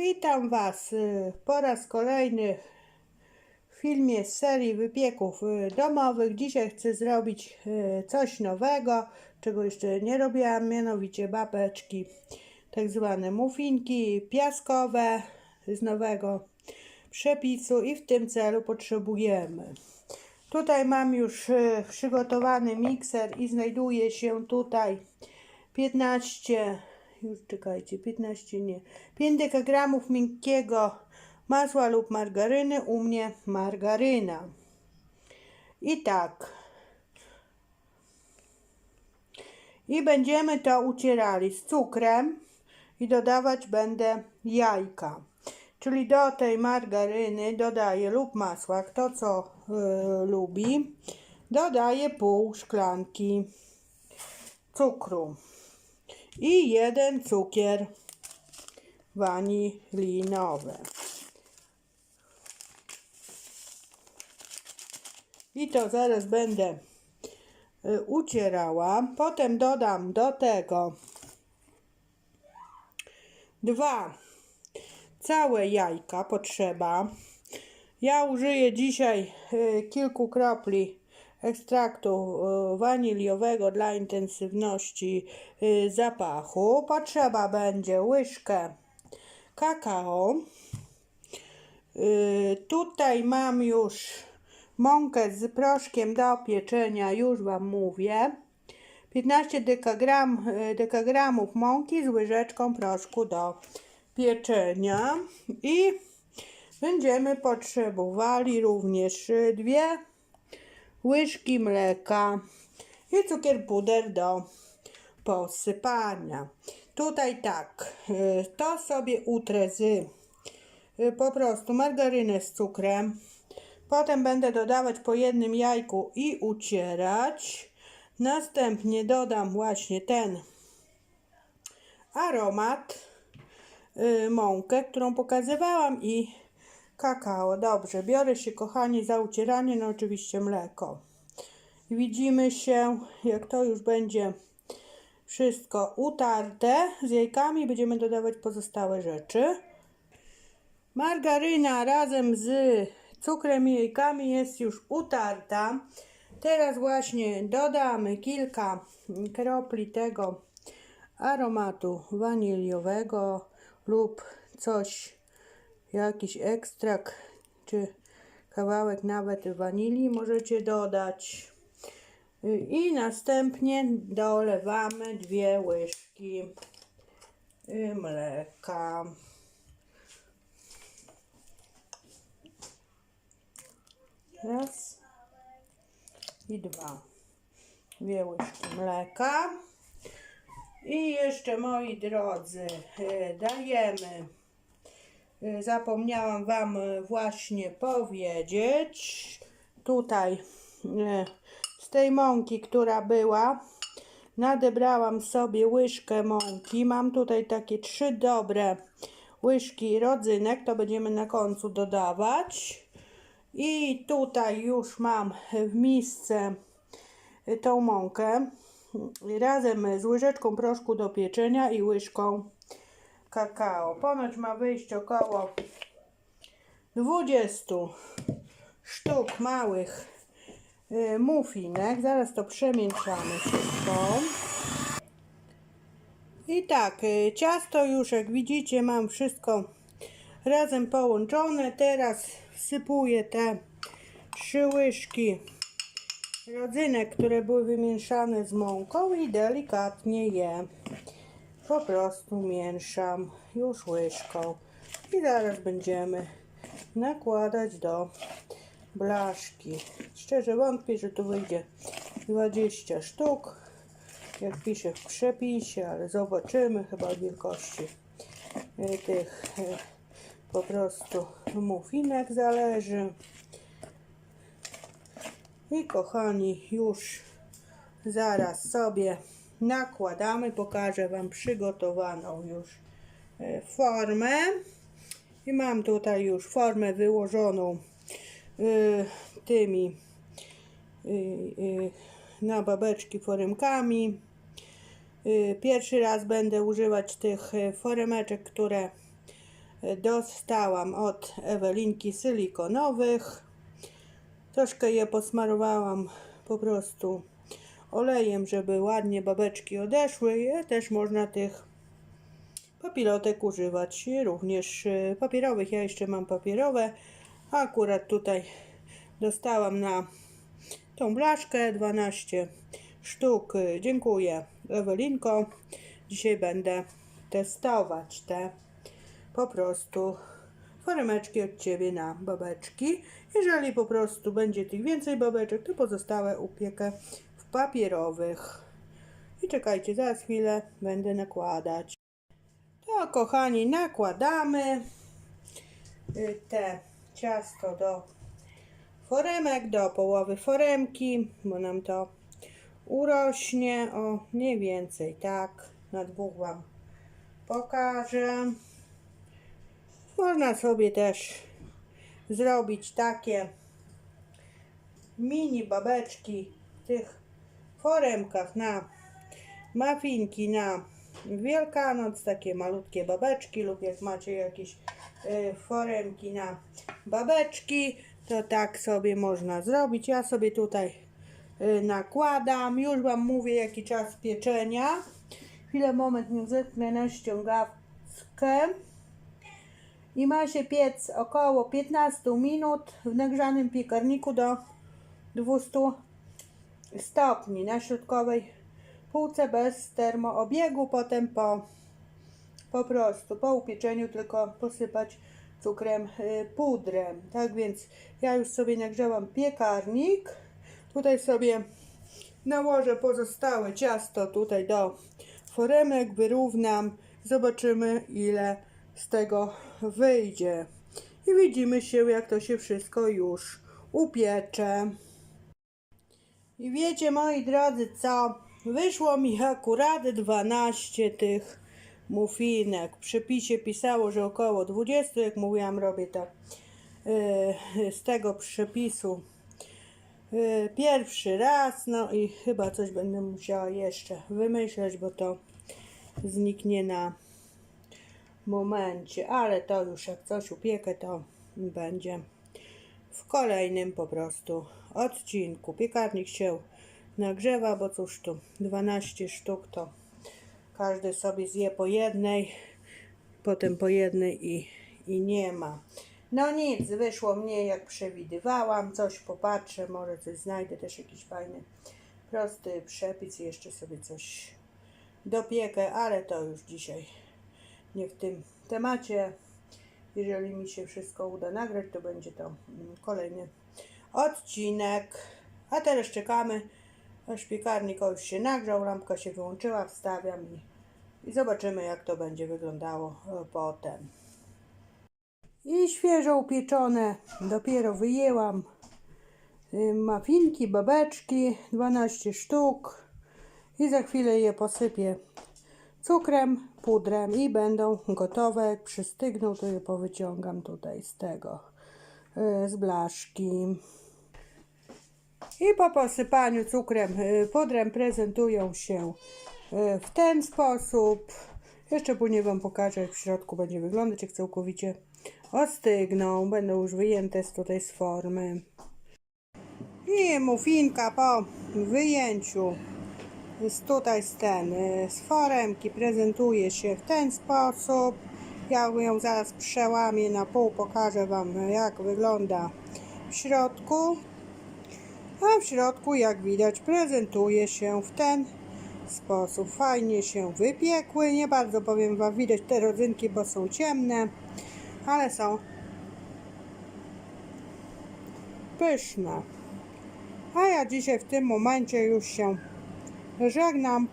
Witam Was y, po raz kolejny w filmie z serii wypieków y, domowych. Dzisiaj chcę zrobić y, coś nowego, czego jeszcze nie robiłam, mianowicie babeczki, tak zwane muffinki piaskowe z nowego przepisu i w tym celu potrzebujemy. Tutaj mam już przygotowany mikser i znajduje się tutaj 15, już czekajcie, 15 nie, 5 dekagramów miękkiego masła lub margaryny, u mnie margaryna. I tak. I będziemy to ucierali z cukrem i dodawać będę jajka. Czyli do tej margaryny dodaję lub masła, kto co y, lubi, dodaję pół szklanki cukru i jeden cukier wanilinowy. I to zaraz będę y, ucierała. Potem dodam do tego dwa całe jajka potrzeba. Ja użyję dzisiaj y, kilku kropli ekstraktu y, waniliowego dla intensywności y, zapachu. Potrzeba będzie łyżkę kakao. Y, Tutaj mam już mąkę z proszkiem do pieczenia, już Wam mówię. 15 dekagram, dekagramów mąki z łyżeczką proszku do pieczenia i będziemy potrzebowali również dwie łyżki mleka i cukier puder do posypania. Tutaj tak, y, to sobie utrę z y, po prostu margarynę z cukrem. Potem będę dodawać po jednym jajku i ucierać. Następnie dodam właśnie ten aromat, y, mąkę, którą pokazywałam i kakao. Dobrze, biorę się kochani za ucieranie, no oczywiście mleko. Widzimy się, jak to już będzie wszystko utarte z jajkami, będziemy dodawać pozostałe rzeczy. Margaryna razem z cukrem i jajkami jest już utarta. Teraz właśnie dodamy kilka kropli tego aromatu waniliowego lub coś, jakiś ekstrakt czy kawałek nawet wanilii możecie dodać. I następnie dolewamy dwie łyżki mleka. Raz i dwa. Dwie łyżki mleka. I jeszcze moi drodzy, dajemy. Y, Zapomniałam Wam y, właśnie powiedzieć. Tutaj y, z tej mąki, która była, nadebrałam sobie łyżkę mąki. Mam tutaj takie trzy dobre łyżki rodzynek, to będziemy na końcu dodawać. I tutaj już mam w misce tą mąkę razem z łyżeczką proszku do pieczenia i łyżką kakao. Ponoć ma wyjść około 20 sztuk małych y, muffinek. Zaraz to przemieszamy wszystko. I tak, y, ciasto już jak widzicie mam wszystko razem połączone. Teraz wsypuję te trzy łyżki rodzynek, które były wymieszane z mąką i delikatnie je po prostu mieszam już łyżką i zaraz będziemy nakładać do blaszki. Szczerze wątpię, że tu wyjdzie 20 sztuk, jak pisze w przepisie, ale zobaczymy chyba wielkości e, tych e, po prostu muffinek zależy. I kochani, już zaraz sobie nakładamy. Pokażę Wam przygotowaną już e, formę. I mam tutaj już formę wyłożoną y, tymi y, na babeczki foremkami. Pierwszy raz będę używać tych foremeczek, które e, dostałam od Ewelinki silikonowych. Troszkę je posmarowałam po prostu olejem, żeby ładnie babeczki odeszły. I też można tych papilotek używać również e, papierowych. Ja jeszcze mam papierowe. Akurat tutaj dostałam na tą blaszkę 12 sztuk. Dziękuję Ewelinko. Dzisiaj będę testować te po prostu foremeczki od Ciebie na babeczki. Jeżeli po prostu będzie tych więcej babeczek, to pozostałe upiekę papierowych. I czekajcie, za chwilę będę nakładać. To kochani, nakładamy y, te ciasto do foremek, do połowy foremki, bo nam to urośnie o mniej więcej tak. Na dwóch Wam pokażę. Można sobie też zrobić takie mini babeczki tych foremkach na mafinki na Wielkanoc, takie malutkie babeczki lub jak macie jakieś y, foremki na babeczki, to tak sobie można zrobić. Ja sobie tutaj y, nakładam. Już Wam mówię jaki czas pieczenia. Chwilę, moment, nie zetnę na ściągawkę. I ma się piec około 15 minut w nagrzanym piekarniku do 200 stopni na środkowej półce bez termoobiegu. Potem po, po prostu po upieczeniu tylko posypać cukrem y, pudrem. Tak więc ja już sobie nagrzałam piekarnik. Tutaj sobie nałożę pozostałe ciasto tutaj do foremek, wyrównam. Zobaczymy ile z tego wyjdzie. I widzimy się jak to się wszystko już upiecze. I wiecie moi drodzy co? Wyszło mi akurat 12 tych muffinek. W przepisie pisało, że około 20. Jak mówiłam, robię to yy, z tego przepisu yy, pierwszy raz. No i chyba coś będę musiała jeszcze wymyśleć, bo to zniknie na momencie. Ale to już jak coś upiekę, to będzie w kolejnym po prostu odcinku. Piekarnik się nagrzewa, bo cóż tu 12 sztuk to każdy sobie zje po jednej, potem po jednej i, i nie ma. No nic, wyszło mnie jak przewidywałam, coś popatrzę, może coś znajdę, też jakiś fajny, prosty przepis i jeszcze sobie coś dopiekę, ale to już dzisiaj nie w tym temacie. Jeżeli mi się wszystko uda nagrać, to będzie to kolejny odcinek. A teraz czekamy, aż piekarnik już się nagrzał, lampka się wyłączyła, wstawiam i, i zobaczymy jak to będzie wyglądało e, potem. I świeżo upieczone, dopiero wyjęłam y, mafinki, babeczki, 12 sztuk i za chwilę je posypię cukrem, pudrem i będą gotowe. Jak przystygną, to je powyciągam tutaj z tego, z blaszki. I po posypaniu cukrem, y, pudrem prezentują się y, w ten sposób. Jeszcze później Wam pokażę, jak w środku będzie wyglądać, jak całkowicie ostygną. Będą już wyjęte z tutaj z formy. I mufinka po wyjęciu z tutaj z ten, y, z foremki prezentuje się w ten sposób. Ja ją zaraz przełamię na pół, pokażę Wam jak wygląda w środku. A w środku, jak widać, prezentuje się w ten sposób. Fajnie się wypiekły. Nie bardzo powiem Wam widać te rodzynki, bo są ciemne, ale są pyszne. A ja dzisiaj w tym momencie już się żegnam.